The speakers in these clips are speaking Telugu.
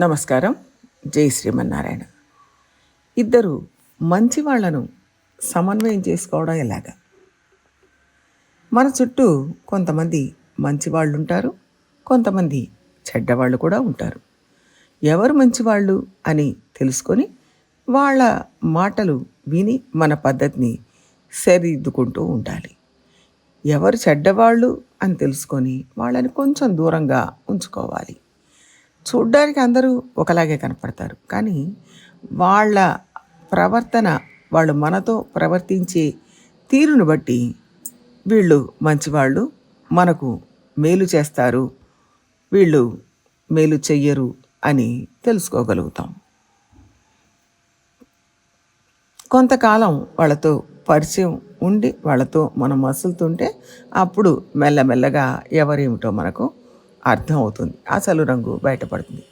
నమస్కారం. జై శ్రీమన్నారాయణ. ఇద్దరు మంచి వాళ్ళను సమన్వయం చేసుకోవడం ఎలాగా? మన చుట్టూ కొంతమంది మంచి వాళ్ళు ఉంటారు కొంతమంది చెడ్డవాళ్ళు కూడా ఉంటారు. ఎవరు మంచివాళ్ళు అని తెలుసుకొని వాళ్ళ మాటలు విని మన పద్ధతిని సరిదిద్దుకుంటూ ఉండాలి. ఎవరు చెడ్డవాళ్ళు అని తెలుసుకొని వాళ్ళని కొంచెం దూరంగా ఉంచుకోవాలి. చూడ్డానికి అందరూ ఒకలాగే కనపడతారు. కానీ వాళ్ళ ప్రవర్తన వాళ్ళు మనతో ప్రవర్తించే తీరును బట్టి వీళ్ళు మంచివాళ్ళు మనకు మేలు చేస్తారు వీళ్ళు మేలు చెయ్యరు అని తెలుసుకోగలుగుతాం. కొంతకాలం వాళ్ళతో పరిచయం ఉండి వాళ్ళతో మనం మసులుతుంటే అప్పుడు మెల్లమెల్లగా ఎవరేమిటో మనకు అర్థం అవుతుంది అసలు రంగు బయటపడుతుంది.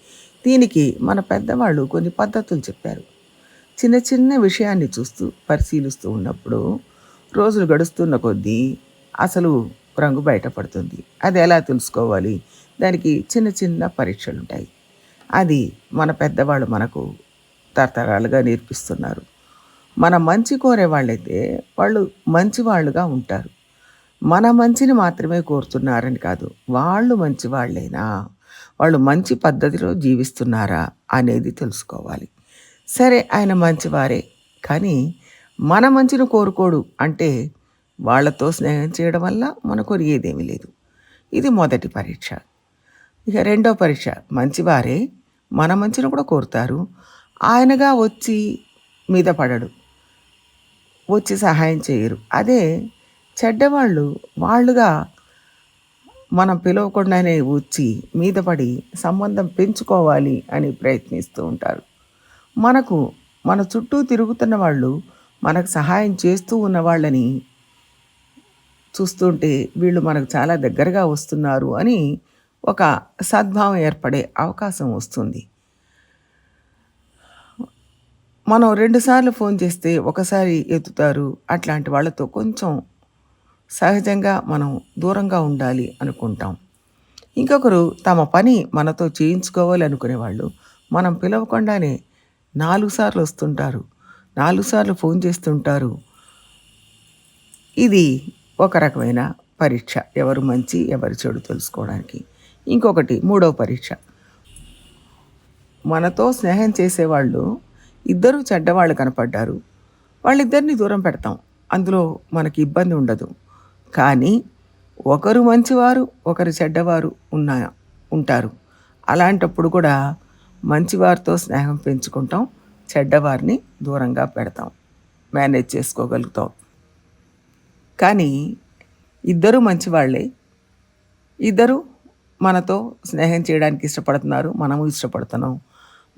దీనికి మన పెద్దవాళ్ళు కొన్ని పద్ధతులు చెప్పారు. చిన్న చిన్న విషయాన్ని చూస్తూ పరిశీలిస్తూ ఉన్నప్పుడు రోజులు గడుస్తున్న కొద్దీ అసలు రంగు బయటపడుతుంది. అది ఎలా తెలుసుకోవాలి? దానికి చిన్న చిన్న పరీక్షలు ఉంటాయి అది మన పెద్దవాళ్ళు మనకు తరతరాలుగా నేర్పిస్తున్నారు. మన మంచి కోరే వాళ్ళైతే వాళ్ళు మంచి వాళ్ళుగా ఉంటారు. మన మంచిని మాత్రమే కోరుతున్నారని కాదు వాళ్ళు మంచి వాళ్ళేనా? వాళ్ళు మంచి పద్ధతిలో జీవిస్తున్నారా అనేది తెలుసుకోవాలి. సరే ఆయన మంచివారే కానీ మన మంచిని కోరుకోడు అంటే వాళ్ళతో స్నేహం చేయడం వల్ల మనకు కొరిగేదేమీ లేదు. ఇది మొదటి పరీక్ష. ఇక రెండో పరీక్ష. మంచివారే మన మంచిని కూడా కోరుతారు. ఆయనగా వచ్చి మీద పడడు. వచ్చి సహాయం చేయరు. అదే చెడ్డవాళ్ళు వాళ్ళుగా మనం పిలవకుండానే వచ్చి మీద పడి సంబంధం పెంచుకోవాలి అని ప్రయత్నిస్తూ ఉంటారు. మనకు మన చుట్టూ తిరుగుతున్న వాళ్ళు మనకు సహాయం చేస్తూ ఉన్న వాళ్ళని చూస్తుంటే వీళ్ళు మనకు చాలా దగ్గరగా వస్తున్నారు అని ఒక సద్భావం ఏర్పడే అవకాశం వస్తుంది. మనం రెండుసార్లు ఫోన్ చేస్తే ఒకసారి ఎత్తుతారు. అట్లాంటి వాళ్ళతో కొంచెం సహజంగా మనం దూరంగా ఉండాలి అనుకుంటాం. ఇంకొకరు తమ పని మనతో చేయించుకోవాలి అనుకునే వాళ్ళు మనం పిలవకుండానే నాలుగు సార్లు వస్తుంటారు. నాలుగు సార్లు ఫోన్ చేస్తుంటారు. ఇది ఒక రకమైన పరీక్ష. ఎవరు మంచి ఎవరు చెడు తెలుసుకోవడానికి. ఇంకొకటి మూడవ పరీక్ష. మనతో స్నేహం చేసేవాళ్ళు ఇద్దరు చెడ్డవాళ్ళు కనపడ్డారు. వాళ్ళిద్దరిని దూరం పెడతాం. అందులో మనకి ఇబ్బంది ఉండదు. కానీ ఒకరు మంచివారు ఒకరు చెడ్డవారు ఉన్నా ఉంటారు. అలాంటప్పుడు కూడా మంచివారితో స్నేహం పెంచుకుంటాం చెడ్డవారిని దూరంగా పెడతాం మేనేజ్ చేసుకోగలుగుతాం. కానీ ఇద్దరు మంచివాళ్ళే. ఇద్దరు మనతో స్నేహం చేయడానికి ఇష్టపడుతున్నారు మనము ఇష్టపడుతున్నాం.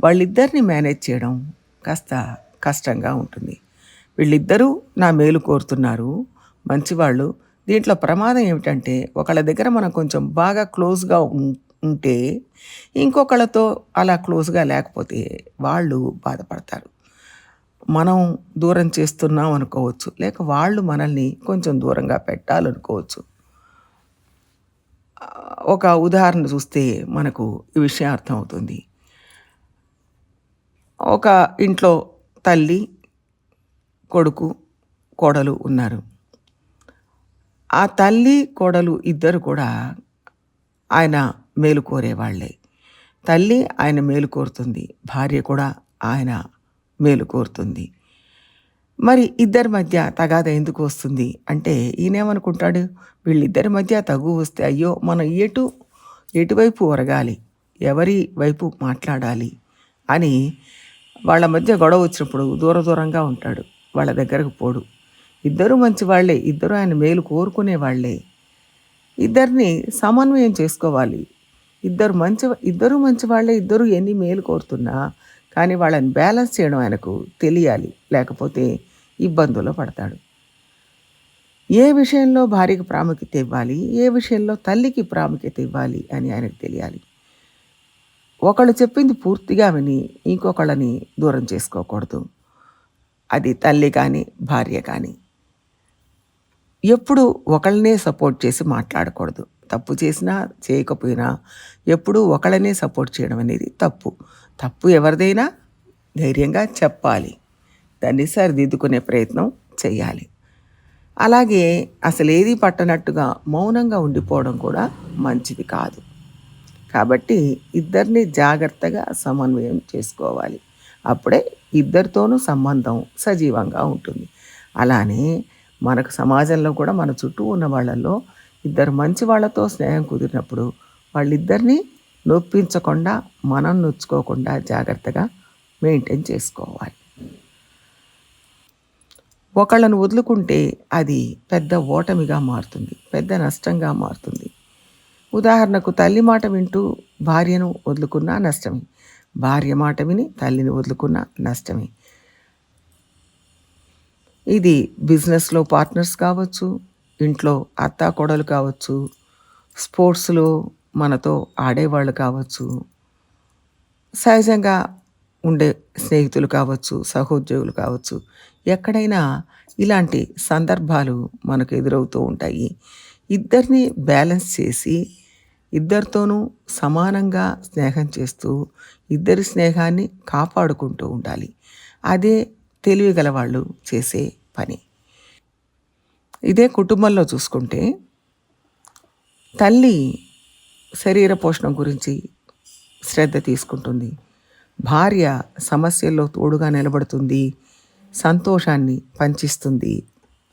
వాళ్ళిద్దరిని మేనేజ్ చేయడం కాస్త కష్టంగా ఉంటుంది. వీళ్ళిద్దరూ నా మేలు కోరుతున్నారు మంచివాళ్ళు దీంట్లో ప్రమాదం ఏమిటంటే ఒకళ్ళ దగ్గర మనం కొంచెం బాగా క్లోజ్గా ఉంటే ఇంకొకళ్ళతో అలా క్లోజ్గా లేకపోతే వాళ్ళు బాధపడతారు. మనం దూరం చేస్తున్నాం అనుకోవచ్చు లేక వాళ్ళు మనల్ని కొంచెం దూరంగా పెట్టాలనుకోవచ్చు. ఒక ఉదాహరణ చూస్తే మనకు ఈ విషయం అర్థమవుతుంది. ఒక ఇంట్లో తల్లి కొడుకు కోడలు ఉన్నారు. ఆ తల్లి కోడలు ఇద్దరు కూడా ఆయన మేలు కోరేవాళ్ళే తల్లి ఆయన మేలు కోరుతుంది భార్య కూడా ఆయన మేలు కోరుతుంది. మరి ఇద్దరి మధ్య తగాద ఎందుకు వస్తుంది అంటే ఈయనేమనుకుంటాడు? వీళ్ళిద్దరి మధ్య తగు వస్తే అయ్యో మనం ఎటు ఎటువైపు ఒరగాలి? ఎవరి వైపు మాట్లాడాలి? అని వాళ్ళ మధ్య గొడవ వచ్చినప్పుడు దూర దూరంగా ఉంటాడు వాళ్ళ దగ్గరకు పోడు. ఇద్దరు మంచి వాళ్ళే ఇద్దరు ఆయన మేలు కోరుకునే వాళ్ళే. ఇద్దరిని సమన్వయం చేసుకోవాలి. ఇద్దరు మంచి ఇద్దరు మంచి వాళ్ళే ఇద్దరు ఎన్ని మేలు కోరుతున్నా కానీ వాళ్ళని బ్యాలెన్స్ చేయడం ఆయనకు తెలియాలి లేకపోతే ఇబ్బందుల్లో పడతాడు. ఏ విషయంలో భార్యకు ప్రాముఖ్యత ఇవ్వాలి ఏ విషయంలో తల్లికి ప్రాముఖ్యత ఇవ్వాలి అని ఆయనకు తెలియాలి. ఒకళ్ళు చెప్పింది పూర్తిగా విని ఇంకొకళ్ళని దూరం చేసుకోకూడదు. అది తల్లి కానీ భార్య కానీ. ఎప్పుడు ఒకళ్ళనే సపోర్ట్ చేసి మాట్లాడకూడదు. తప్పు చేసినా చేయకపోయినా ఎప్పుడూ ఒకళ్ళనే సపోర్ట్ చేయడం అనేది తప్పు. తప్పు ఎవరిదైనా ధైర్యంగా చెప్పాలి. దాన్ని సరిదిద్దుకునే ప్రయత్నం చేయాలి. అలాగే అసలు ఏది పట్టనట్టుగా మౌనంగా ఉండిపోవడం కూడా మంచిది కాదు. కాబట్టి ఇద్దరిని జాగ్రత్తగా సమన్వయం చేసుకోవాలి. అప్పుడే ఇద్దరితోనూ సంబంధం సజీవంగా ఉంటుంది. అలానే మనకు సమాజంలో కూడా మన చుట్టూ ఉన్న వాళ్ళల్లో ఇద్దరు మంచి వాళ్ళతో స్నేహం కుదిరినప్పుడు వాళ్ళిద్దరినీ నొప్పించకుండా మనం నొచ్చుకోకుండా జాగ్రత్తగా మెయింటైన్ చేసుకోవాలి. ఒకళ్ళను వదులుకుంటే అది పెద్ద ఓటమిగా మారుతుంది పెద్ద నష్టంగా మారుతుంది. ఉదాహరణకు తల్లి మాట వింటూ భార్యను వదులుకున్నా నష్టమే భార్య మాట విని తల్లిని వదులుకున్న నష్టమే. ఇది బిజినెస్లో పార్ట్నర్స్ కావచ్చు ఇంట్లో అత్త కొడలు కావచ్చు స్పోర్ట్స్లో మనతో ఆడేవాళ్ళు కావచ్చు సహజంగా ఉండే స్నేహితులు కావచ్చు సహోద్యోగులు కావచ్చు ఎక్కడైనా ఇలాంటి సందర్భాలు మనకు ఎదురవుతూ ఉంటాయి. ఇద్దరిని బ్యాలెన్స్ చేసి ఇద్దరితోనూ సమానంగా స్నేహం చేస్తూ ఇద్దరి స్నేహాన్ని కాపాడుకుంటూ ఉండాలి. అదే తెలివి వాళ్ళు చేసే పని. ఇదే కుటుంబంలో చూసుకుంటే తల్లి శరీర పోషణం గురించి శ్రద్ధ తీసుకుంటుంది. భార్య సమస్యల్లో తోడుగా నిలబడుతుంది. సంతోషాన్ని పంచిస్తుంది.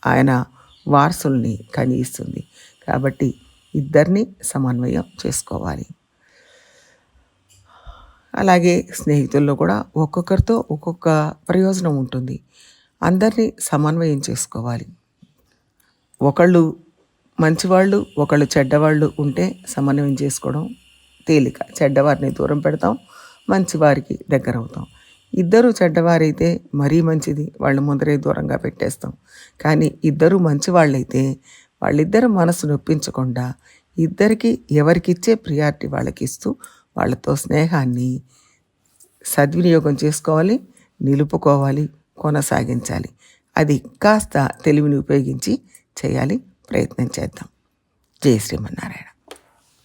ఆయన వారసుల్ని కనిగిస్తుంది కాబట్టి ఇద్దరిని సమన్వయం చేసుకోవాలి. అలాగే స్నేహితుల్లో కూడా ఒక్కొక్కరితో ఒక్కొక్క ప్రయోజనం ఉంటుంది. అందరినీ సమన్వయం చేసుకోవాలి. ఒకళ్ళు మంచివాళ్ళు ఒకళ్ళు చెడ్డవాళ్ళు ఉంటే సమన్వయం చేసుకోవడం తేలిక. చెడ్డవారిని దూరం పెడతాం మంచివారికి దగ్గర అవుతాం. ఇద్దరు చెడ్డవారైతే మరీ మంచిది వాళ్ళు ముందరే దూరంగా పెట్టేస్తాం. కానీ ఇద్దరు మంచివాళ్ళైతే వాళ్ళిద్దరు మనసు నొప్పించకుండా ఇద్దరికి ఎవరికిచ్చే ప్రియారిటీ వాళ్ళకి ఇస్తూ వాళ్ళతో స్నేహాన్ని సద్వినియోగం చేసుకోవాలి నిలుపుకోవాలి కొనసాగించాలి. అది కాస్త తెలివిని ఉపయోగించి చేయాలి ప్రయత్నం చేద్దాం. జయ శ్రీమన్నారాయణ.